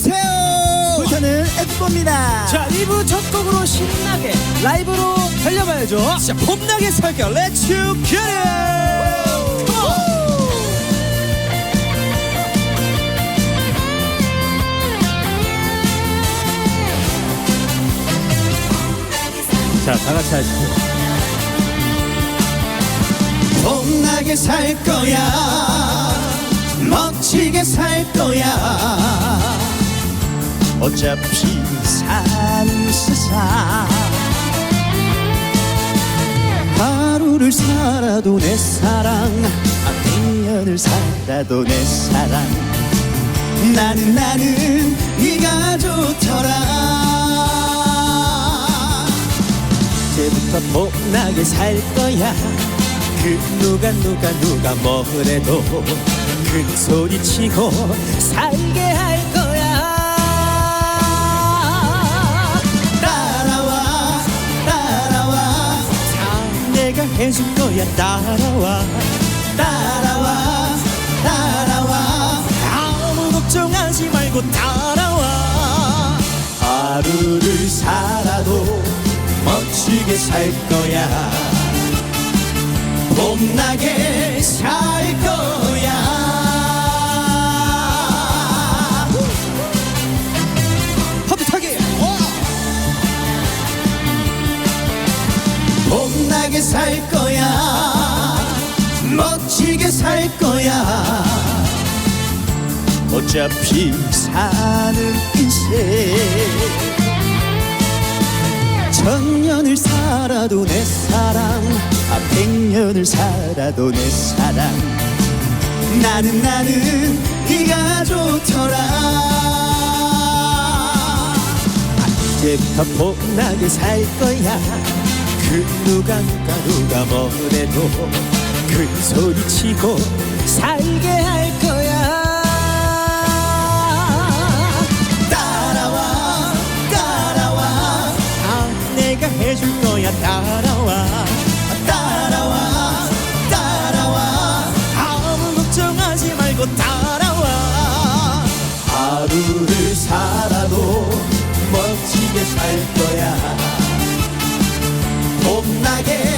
안녕하세요. 불타는 엑보입니다. 자, 2부 첫 곡으로 신나게 라이브로 달려봐야죠. 자, 봄나게 살게요. Let's you get it. 자, 다 같이 하시죠. 봄나게 살 거야. 멋지게 살 거야. 어차피 사는 세상. 하루를 살아도 내 사랑, 아, 백년을 살아도 내 사랑. 나는 나는 네가 좋더라. 이제부터 봄나게 살 거야 그 누가 누가 누가 뭐래도 큰 소리 치고 살게 할 내가 해줄 거야 따라와. 따라와 따라와. 아무 걱정하지 말고 따라와. 하루를 살아도 멋지게 살 거야. 봄나게 봄나게 살 거야. 멋지게 살 거야. 어차피 사는 인생 천년을 살아도 내 사랑 아 백년을 살아도 내 사랑. 나는 나는 네가 좋더라. 아, 이제부터 봄나게 살 거야 그 누가 누가 뭐래도 큰 소리 치고 살게 할 거야. 따라와 따라와. 아, 내가 해줄 거야 따라와. 따라와 따라와. 아무 걱정하지 말고 따라와. 하루를 살아도 멋지게 살 거야 봄나게